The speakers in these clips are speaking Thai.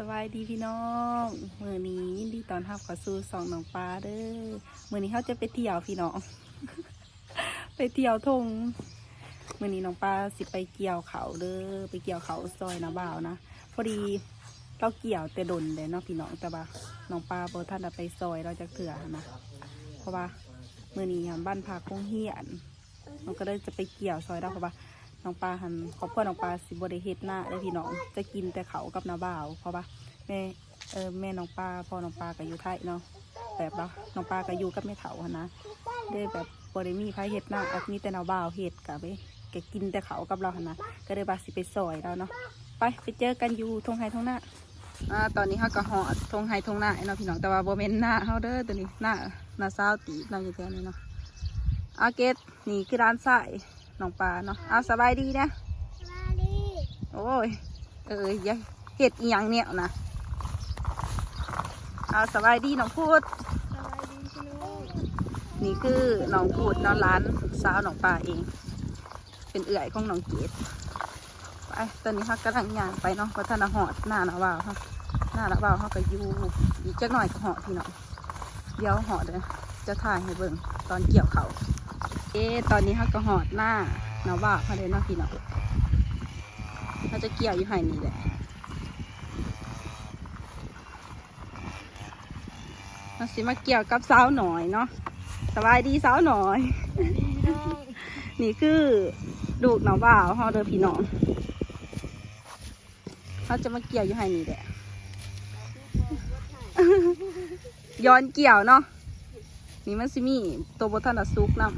สบายดีพี่น้องมือนี้ยินดีตอนรับข้าสู่สองหนองปลาเด้อมือนี้เขาจะไปเที่ยวพี่น้อง ไปเที่ยวทงมือนี้น้องปลาสิไปเกี่ยวเขาเด้อไปเกี่ยวเขาซอยนาบ่าวนะพอดีเราเกี่ยวแต่ดนเลยเนาะพี่น้องแต่ว่าน้องปลาโบท่านได้ไปซอยเราจะเถื่อนะเพราะว่ามือนี้บ้านพักคงเฮียนเราก็เลยจะไปเกี่ยวซอยเราเพราะว่า น้องปลาหันครอบครัวน้องปลาสิบริเฮ็ดหน้าได้พี่น้องจะกินแต่เขากับน้าบ่าวเพราะว่าแม่เออแม่น้องปลาพ่อน้องปลาก็อยู่ไทยเนาะแบบว่าน้องปลาก็อยู่กับแม่เฒ่าหั้นนะได้แบบบริมีไผเฮ็ดหน้าอักมีแต่น้าบ่าวเฮ็ดกับไปแกกินแต่เขากับเราหันนะก็เลยบาสิไปซอยเราเนาะไปไปเจอกันอยู่ทงไฮทงหน้าอ่าตอนนี้เขาก็หอดทงไฮทงหน้าเนาะพี่น้องแต่ว่าโบเมนหน้าเขาเด้อตัวนี้หน้าหน้าซาตีเราอยู่แถวนี้เนาะอาเกตนี่คือร้านสาย น้องปลาเนาะเอาสบายดีนะมาดิโอ้ยเอออย่าเห็ดอีหยังเนี่ยนะเอาสบายดีน้องพูดสวัสดีพี่น้องนี่คือน้องพูดน้องร้านสาวน้องปลาเอง เป็นเอื่อยของน้องเกดไปตอนนี้เขากำลังย่างไปเนาะเพราะท่านน่ะหอดหน้าหนาว่าวเขาหน้าหนาว่าวเขาก็อยู่อีกจักหน่อยก็หอดพี่น้องเดี๋ยวหอดเลยจะถ่ายให้เบิ่งตอนเกี่ยวเขา เอ๊ตอนนี้เขาก็หอดหน้าหนาว่าวเขาเลยนาะพี่น้องเขาจะเกี่ยวอยู่ไห่นี่แหละเราสิมาเกี่ยวกับสาวหน่อยเนาะสบายดีสาวหน่อย นี่คือลูกน้องบ่าวเฮาเด้อพี่น้องเขาจะมาเกี่ยวอยู่ให้นี่แหละย้อนเกี่ยวเนาะนี่มันสิมีตัวบทันได้ซุกนํ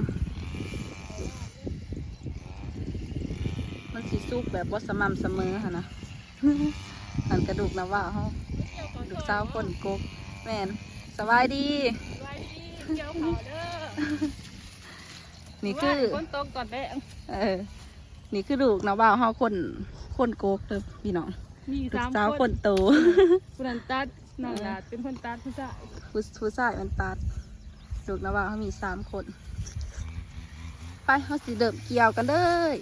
มัน สิซุกแบบว่าสม่ำเสมอค่ะนะหันกระดูกนะว่าเขาลูกสาวคนกกแม่นสบายดีสวัสดีเจ้าเขาเด้อนี่คือคนตกก่อนแดงเออ นี่คือลูกนะว่าเขาคนคนโกกเด้อพี่น้องมีลูกสามสาวคคนนโตผู้นั้นตัดน้องดาดเป็นคนตัดผู้ชายผู้ผู้ชายมันตัดลูกนะว่าเขามีสามคน ไปเขาสิเดิมเกี่ยวกันเลย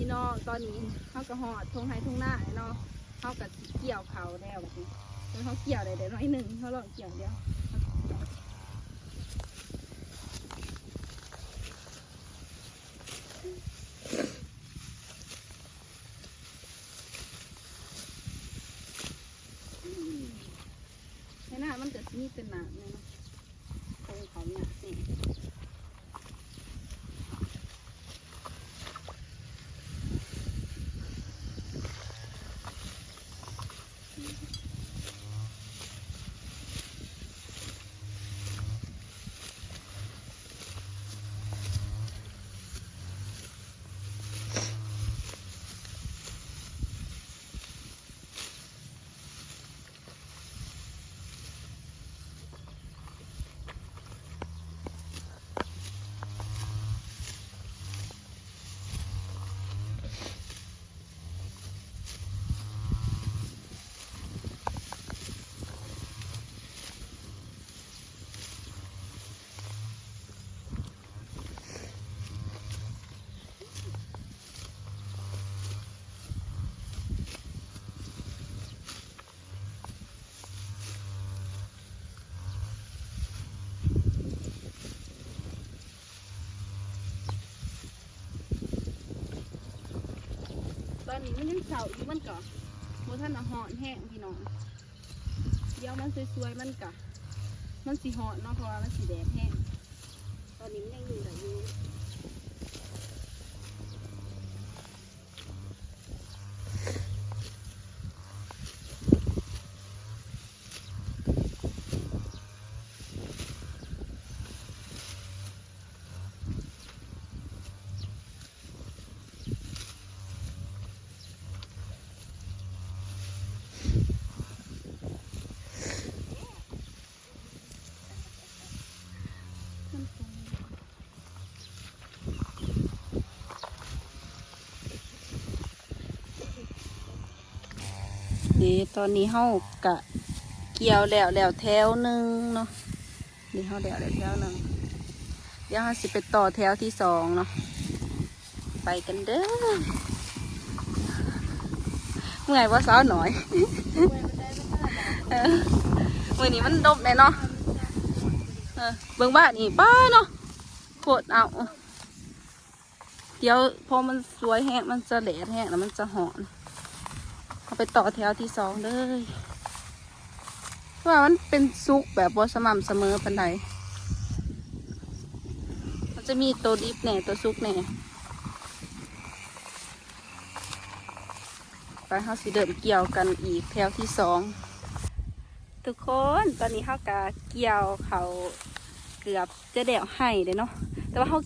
พี่น้องตอนนี้เขาก็หอดทงไห้ทงหน้าเนาะเขาก็สิเกี่ยวเขาแล้วแบบนี้แล้วเขาเกี่ยวได้เดี๋ยวน้อยหนึ่งเขาลองเกี่ยวเดียวในหน้ามันเกิดนี่เป็นหนาเนี่ยเนาะทงเขาเนี่ยนี่ มันยังเสาอยู่มันก็โมท่านอะหอนแห้งพี่น้องเดี๋ยวมันสวยๆมันก็มันสีหอนเนาะเพราะว่ามันสีแดงแห้งตอนนี้มันยังอยู่แต่อยู่นี่ ตอนนี้เฮากะเกี่ยวแล้วแล้วแถวหนึ่งเนาะนี่เฮาแล้วแล้วแถวหนึ่งเดี๋ยวเฮาสิไปต่อแถวที่สองเนาะไปกันเด้อเมื่อยว่าสาวหน่อยเมื่อนี้มันดบเลยเนาะเออเบิ่งบ้านนี่ป้าเนาะโคตรเอาเดี๋ยวพอมันสวยแห้งมันจะแหลดแห้งแล้วมันจะหอน ไปต่อแถวที่สองเลยว่ามันเป็นซุกแบบบ่สม่ำเสมอปันใดมันจะมีตัวดิบแหน่ตัวซุกแหน่ไปเขาสิเดินเกี่ยวกันอีกแถวที่สองทุกคนตอนนี้เขากะเกี่ยวเขาเกือบจะเดี่ยวให้เลยเนาะแต่ว่าเขา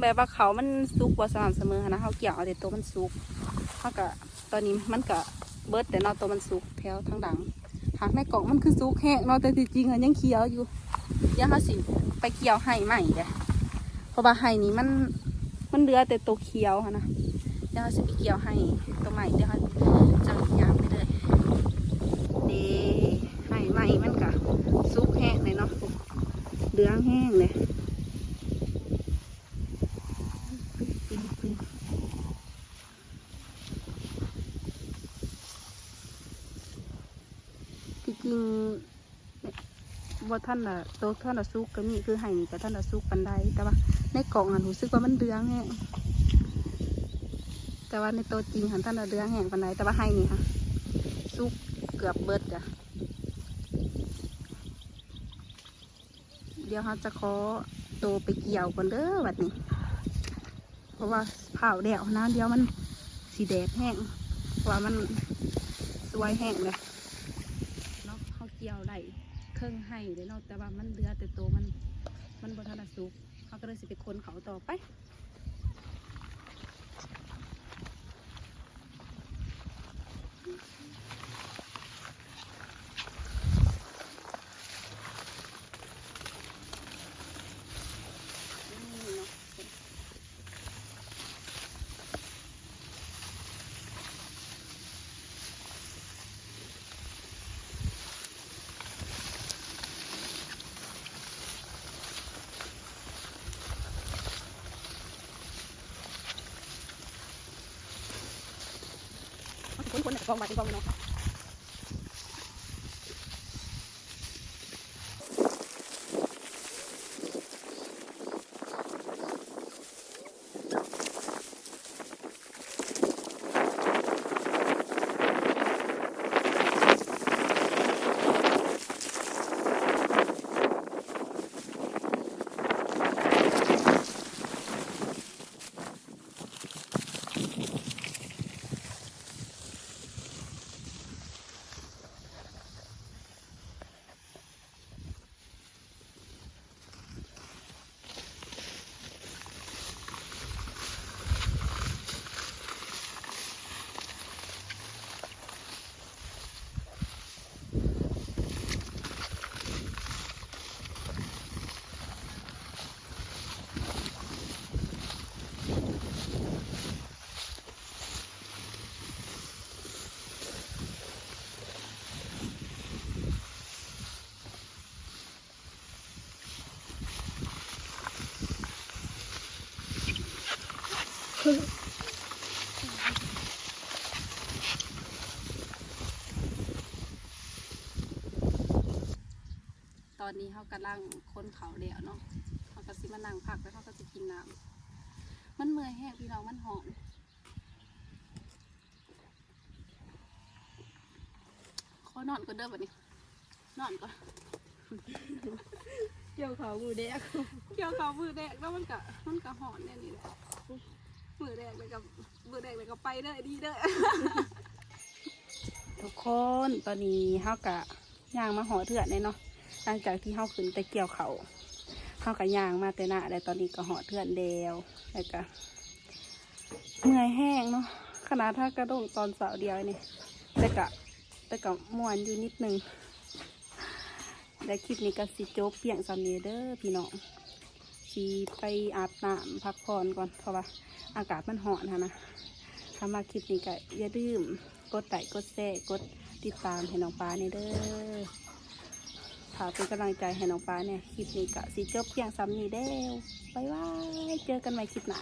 แบบว่าเขามันซุกว่าสม่ำเสมอนะเขาเกี่ยวเอาแต่ตัวมันซุกเขาก็ตอนนี้มันก็ เบิดแต่นอตัวมันซุกแถวทางดังหากในกล่องมันคือซุกแห้งนาะแต่จริงๆอะยังเคี้ยวอยู่เดี๋ยวเขาสิไปเกี่ยวให้ใหม่เด้เพราะว่าให้นี้มันมันเหลือแต่ตัวเคี้ยวนะเดี๋ยวเขาสิไปเกี่ยวให้ตัวใหม่เดี๋ยวเขาจะยางไปเลยนี่ให้ใหม่มันก็ซุกแห้งเลยเนาะเหลืองแห้งเลยิงว่าท่านอะโตวท่านอะซุกก็มีคือไห้นี่กับท่านอะซุกปันไดแต่ว่า ในกล่องหันรู้สึกว่ามันเดืองแห้งแต่ว่าในตัวจริงหันท่านอะเดืองแห้งปันไดแต่ว่าไห้นี่ค่ะซุกเกือบเบิดจ้ะเดี๋ยวเขาจะขอโตวไปเกี่ยวก่อนเด้อวัดนี้ เพราะว่าเผาแดดนะเดี๋ยวมันสีแดดแห้งว่ามันสวยแห้งเลย เนาะเขาเกี่ยวได้ เครื่องให้เลยเนาะแต่ว่ามันเดือแต่ตัวมันมันบทันได้สุกเขาก็เลยสิไปคนเขาต่อไป เขาสิคนคนๆน่ะก องมาเป็นกองเนาะตอนนี้เขากำลังคนเขาเดียวเนาะเขาก็สิมานั่งพักแล้วเขาก็จะกินน้ำมันเมื่อยแห้งพี่น้องมันหอมขอนอนก่อนเด้อบัดนี้ นอนก่อนเกี่ยวเขางูแดงเกี่ยวเขามือแดกแล้วมันกะมันกะหอนเนี่ยนี่แหละมือแดกเลยกับมือแดกเลยกับไปเด้อดีเด้อทุกคนตอนนี้เฮากะย่างมาหอเถื่อนเลยเนาะ หลังจากที่เฮาขึ้นแต่เกี่ยวเขาเฮากะยางมาแต่หน้าแต่ตอนนี้ก็หอเถื่อนเดียวแล้วก็เมื่อยแห้งเนาะขนาดถ้ากระโดงตอนเสาร์เดียวนี่แต่กะแต่กะมวนอยู่นิดนึงและคลิปนี้ก็สิจบเพียงสำเนีเด้อพี่น้องสีไปอาบน้ำพักผ่อนก่อนเพราะว่าอากาศมันร้อนค่ะนะถ้ามาคลิปนี้ก็อย่าลืมกดไลค์กดแชร์กดติดตามให้น้องปลาเนี่เด้อ ค่ะเป็นกำลังใจให้น้องฟ้าเนี่ยคลิปนี้ก็สิจบเพียงซ้ำนีเด้วบายบายเจอกันใหม่คลิปหน้า